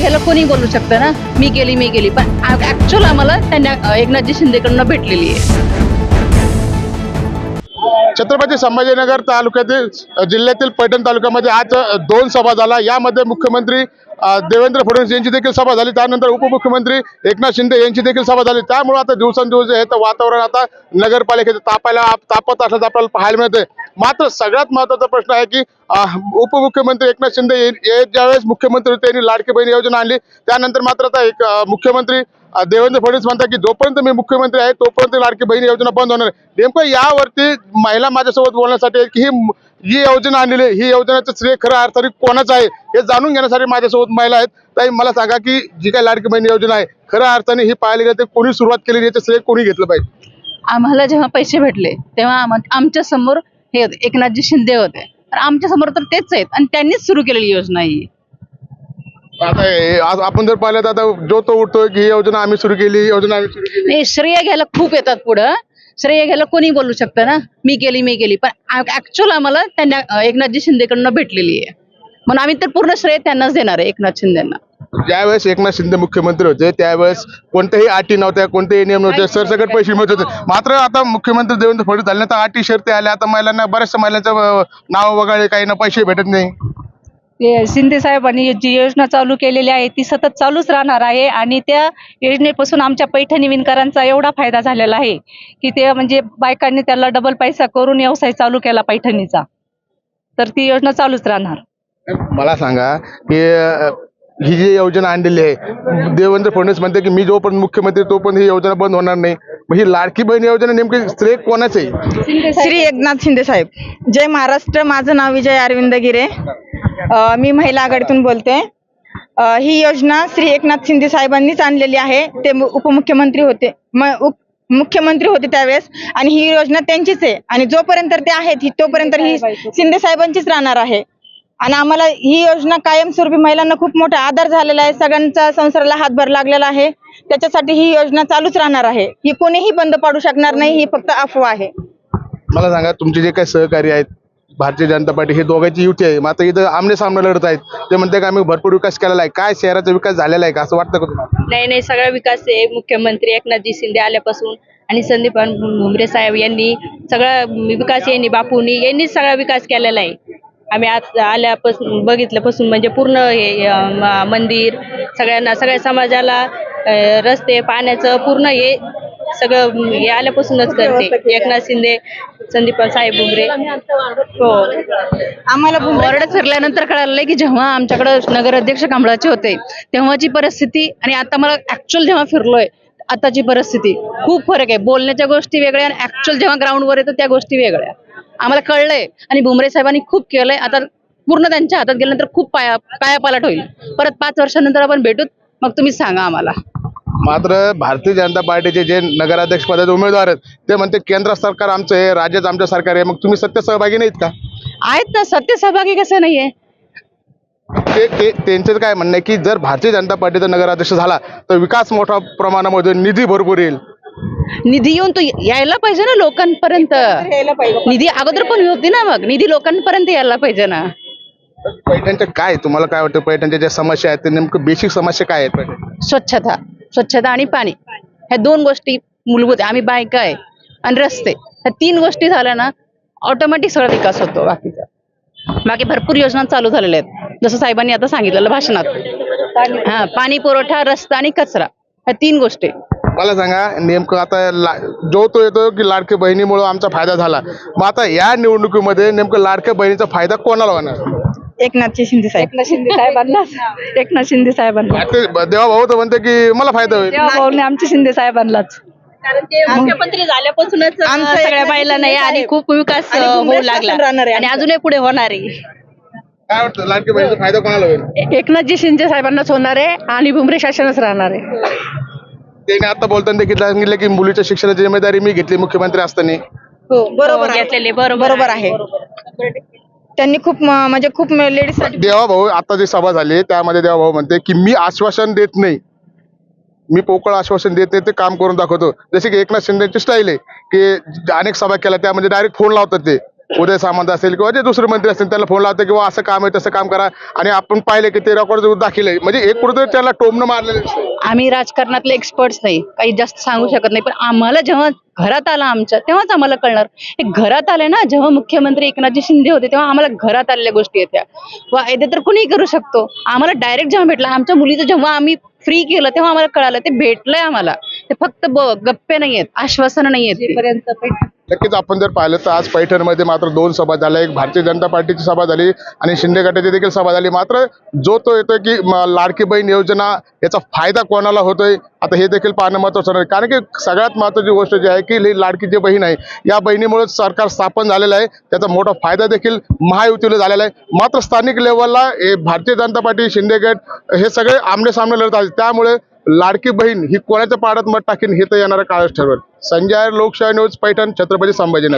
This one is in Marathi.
ह्याला कोणी बोलू शकतं ना? मी केली मी केली पण ऍक्च्युअल आम्हाला त्यांना एकनाथजी शिंदेकडनं भेटलेली आहे. छत्रपती संभाजीनगर तालुक्यातील जिल्ह्यातील पैठण तालुक्यामध्ये आज दोन सभा झाला. यामध्ये मुख्यमंत्री देवेंद्र फडणवीस यांची देखील सभा झाली. त्यानंतर उपमुख्यमंत्री एकनाथ शिंदे यांची देखील सभा झाली. त्यामुळे आता दिवसेंदिवस हे आहे वातावरण आता नगरपालिकेचं तापायला तापत असल्याचं आपल्याला पाहायला मिळते मात्र सगळ्यात महत्त्वाचा प्रश्न आहे की उपमुख्यमंत्री एकनाथ शिंदे हे ज्यावेळेस मुख्यमंत्री होते त्यांनी लाडकी बहीण योजना आणली. त्यानंतर मात्र आता एक मुख्यमंत्री देवेंद्र फडणवीस म्हणतात की जोपर्यंत मी मुख्यमंत्री आहे तोपर्यंत लाडकी बहीण योजना बंद होणार नेमकं यावरती महिला माझ्यासोबत बोलण्यासाठी की ही ही योजना आणलेली ही योजनेचं श्रेय खरं अर्थाने कोणाचं आहे हे जाणून घेण्यासाठी माझ्यासोबत महिला आहेत. ताई मला सांगा की जी काही लाडकी बहीण योजना आहे खऱ्या अर्थाने ही पाहायला गेलं तर कोणी सुरुवात केली याचं श्रेय कोणी घेतलं पाहिजे? आम्हाला जेव्हा पैसे भेटले तेव्हा आमच्यासमोर हे होते. एकनाथजी शिंदे होते. तर आमच्यासमोर तर तेच आहेत आणि त्यांनीच सुरू केलेली योजना ही. आता हे- आज आपण जर पाहिलं तर आता जो तो उठतोय की ही योजना आम्ही सुरू केली ही योजना आम्ही सुरू केली. नाही श्रेय घ्यायला खूप येतात पुढं. श्रेय घ्यायला कोणी बोलू शकतं ना? मी केली मी केली. पण ऍक्च्युअल आम्हाला त्यांना अं, एकनाथजी शिंदेकडनं भेटलेली आहे. म्हणून आम्ही तर पूर्ण श्रेय त्यांनाच देणार आहे एकनाथ शिंदेना. ज्यावेळेस एकनाथ शिंदे मुख्यमंत्री होते त्यावेळेस कोणत्याही अटी नव्हत्या कोणतेही नियम नव्हते सरसकट पैसे मिळत होते. मात्र आता मुख्यमंत्री देवेंद्र फडणवीस झाल्यानंतर अटी शर्ती आल्या आता महिलांना बऱ्याचशा महिलांचं नाव वगैरे काही ना पैसे भेटत नाही. ते शिंदे साहेबांनी जी योजना चालू केलेली आहे ती सतत चालूच राहणार आहे आणि त्या योजनेपासून आमच्या पैठणी विणकरांचा एवढा फायदा झालेला आहे की ते म्हणजे बायकांनी त्याला डबल पैसा करून व्यवसाय चालू केला पैठणीचा. तर ती योजना चालूच राहणार. मला सांगा की ही जी योजना आणलेली आहे देवेंद्र फडणवीस म्हणते की मी जोपर्यंत मुख्यमंत्री तोपर्यंत ही योजना बंद होणार नाही. मग ही लाडकी बहीण योजना नेमकी श्रेय कोणाचं आहे? श्री एकनाथ शिंदे साहेब. जय महाराष्ट्र. माझं नाव विजय अरविंद गिरे. मी महिला आघाडीतून बोलते. ही योजना श्री एकनाथ शिंदे साहेबांनीच आणलेली आहे. ते उपमुख्यमंत्री होते. मुख्यमंत्री होते त्यावेळेस. आणि ही योजना त्यांचीच आहे. आणि जोपर्यंत ते आहेत ही तोपर्यंत ही शिंदे साहेबांचीच राहणार आहे. आणि आम्हाला ही योजना कायमस्वरूपी महिलांना खूप मोठा आधार झालेला आहे. सगळ्यांचा संसाराला हातभार लागलेला आहे. त्याच्यासाठी ही योजना चालूच राहणार आहे. ही कोणीही बंद पाडू शकणार नाही. ही फक्त अफवा आहे. मला सांगा तुमचे जे काही सहकारी आहेत भारतीय जनता पार्टी हे दोघांची युती आहे. मात्र इथं आमने सामने लढत आहेत. ते म्हणते की आम्ही भरपूर विकास केलेला आहे. काय शहराचा विकास झालेला आहे का? असं वाटतं का तुम्हाला? नाही नाही. सगळा विकास आहे. मुख्यमंत्री एकनाथजी शिंदे आल्यापासून आणि संदीप भुमरे साहेब यांनी सगळा विकास यांनी बापूंनी यांनीच सगळा विकास केलेला आहे. आम्ही आज आल्यापासून बघितल्यापासून म्हणजे पूर्ण हे अं, मंदिर सगळ्यांना सगळ्या समाजाला अं, रस्ते पाण्याचं पूर्ण हे सगळं हे आल्यापासूनच करते. एकनाथ शिंदे संदीप साहेब भुमरे. हो. आम्हाला वर्ड फिरल्यानंतर कळालं की जेव्हा आमच्याकडे नगर अध्यक्ष कांबळाचे होते तेव्हाची परिस्थिती आणि आता मला ऍक्च्युअल जेव्हा फिरलोय आताची परिस्थिती खूप फरक आहे. बोलण्याच्या गोष्टी वेगळ्या आणि ऍक्च्युअल जेव्हा ग्राउंडवर येतं त्या गोष्टी वेगळ्या. आम्हाला कळलंय. आणि भुमरे साहेबांनी खूप केलंय. आता पूर्ण त्यांच्या हातात गेल्यानंतर खूप पाया पायापालट होईल. परत पाच वर्षानंतर आपण भेटूत मग तुम्ही सांगा आम्हाला. मात्र भारतीय जनता पार्टीचे जे नगराध्यक्ष पदाचे उमेदवार आहेत ते म्हणते केंद्र सरकार आमचं आहे राज्याचं आमचं सरकार आहे. मग तुम्ही सत्य सहभागी नाहीत का? आहेत ना. सत्य सहभागी कसं नाहीये? ते ते त्यांचं काय म्हणणं आहे की जर भारतीय जनता पार्टीचा नगराध्यक्ष झाला तर विकास मोठ्या प्रमाणामध्ये निधी भरपूर येईल. निधी येऊन तो यायला पाहिजे ना लोकांपर्यंत. निधी अगोदर पण होती ना मग. निधी लोकांपर्यंत यायला पाहिजे ना. पैठणच्या काय तुम्हाला काय वाटतं? पैठणच्या ज्या समस्या आहेत ते नेमकं बेसिक समस्या काय आहेत पैठण स्वच्छता. स्वच्छता आणि पाणी. ह्या दोन गोष्टी मूलभूत आहे. आम्ही बायका आहे आणि रस्ते. ह्या तीन गोष्टी झाल्या ना ऑटोमॅटिक सगळा विकास होतो बाकीचा. बाकी भरपूर योजना चालू झालेल्या आहेत. जसं साहेबांनी आता सांगितलेलं भाषणात. हा पाणी पुरवठा रस्ता आणि कचरा. ह्या तीन गोष्टी. मला सांगा नेमकं आता ला जो तो येतो की लाडक्या बहिणीमुळे आमचा फायदा झाला. मग आता या निवडणुकीमध्ये नेमकं लाडक्या बहिणीचा फायदा कोणाला होणार? एकनाथजी शिंदे साहेब. एकनाथ शिंदे साहेबांनाच एकनाथ शिंदे साहेबांना. देवा भाऊ तर म्हणते की मला फायदा होईल. तेव्हा भाऊने आमच्या शिंदे साहेबांनाच. कारण ते मुख्यमंत्री झाल्यापासूनच अं, आमचं सगळ्या एकनाथ शिंदे नाही आणि साहेब. खूप विकास आणि अं, होऊ लागला. राहणार आहे आणि आमचं. अजूनही पुढे होणार आहे. काय वाटतं लाडक्या बहिणीचा फायदा कोणाला होईल? एकनाथजी शिंदे साहेबांनाच होणार आहे आणि भुमरे शासनच राहणार आहे. त्याने आता बोलताना देखील सांगितलं की मुलीच्या शिक्षणाची जिम्मेदारी मी घेतली मुख्यमंत्री असताना. हो बरोबर हो, आहे. घेतलेले, बरोबर बरोबर आहे. त्यांनी खूप म- म्हणजे खूप लेडीज देवा भाऊ आता जी सभा झाली त्यामध्ये देवा भाऊ म्हणते की मी आश्वासन देत नाही. मी पोकळ आश्वासन देत नाही ते काम करून दाखवतो. जसे की एकनाथ शिंदेची स्टाईल आहे की अनेक सभा केल्या त्यामध्ये डायरेक्ट फोन लावतात ते. उदय सामंत असेल किंवा जे दुसरे मंत्री असतील त्याला फोन लावते किंवा असं काम आहे तसं काम करा. आणि आपण पाहिले की ते रेकॉर्ड दाखल आहे. म्हणजे एक कुठेतरी त्याला टोमणं मारलेलं दिसतंय. आम्ही राजकारणातले एक्सपर्ट्स नाही. काही जास्त सांगू शकत नाही. पण आम्हाला जेव्हा घरात आला आमच्या तेव्हाच आम्हाला कळणार. हे घरात आले ना जेव्हा मुख्यमंत्री एकनाथजी शिंदे होते तेव्हा आम्हाला घरात आलेल्या गोष्टी येत्या. वायदे तर कुणीही करू शकतो. आम्हाला डायरेक्ट जेव्हा भेटला आमच्या मुलीचं जेव्हा आम्ही फ्री केलं तेव्हा आम्हाला कळालं ते भेटलंय आम्हाला. ते फक्त ब- गप्पे नाहीयेत आश्वासनं नाहीयेत ती. नक्कीच आपण जर पाहिलं तर आज पैठणमध्ये मात्र दोन सभा झाल्या. एक भारतीय जनता पार्टीची सभा झाली आणि शिंदे गटाची देखील सभा झाली. मात्र जो तो येतोय की लाडकी बहीण योजना याचा फायदा कोणाला होतोय आता हे देखील पाहणं महत्वाचं आहे कारण की सगळ्यात महत्वाची गोष्ट जी आहे की ही लाडकी जी बहीण आहे या बहिणीमुळे सरकार स्थापन झालेलं आहे. त्याचा मोठा फायदा देखील महायुतीला झालेला आहे. मात्र स्थानिक लेवलला भारतीय जनता पार्टी शिंदे गट हे सगळे आमने सामने लढत आहेत. त्यामुळे लाडकी बहीण ही कोणाच्या पाडात मत टाकीन हे तर येणारा काळच ठरवेल संजय लोकशाही न्यूज पैठण छत्रपती संभाजीनगर.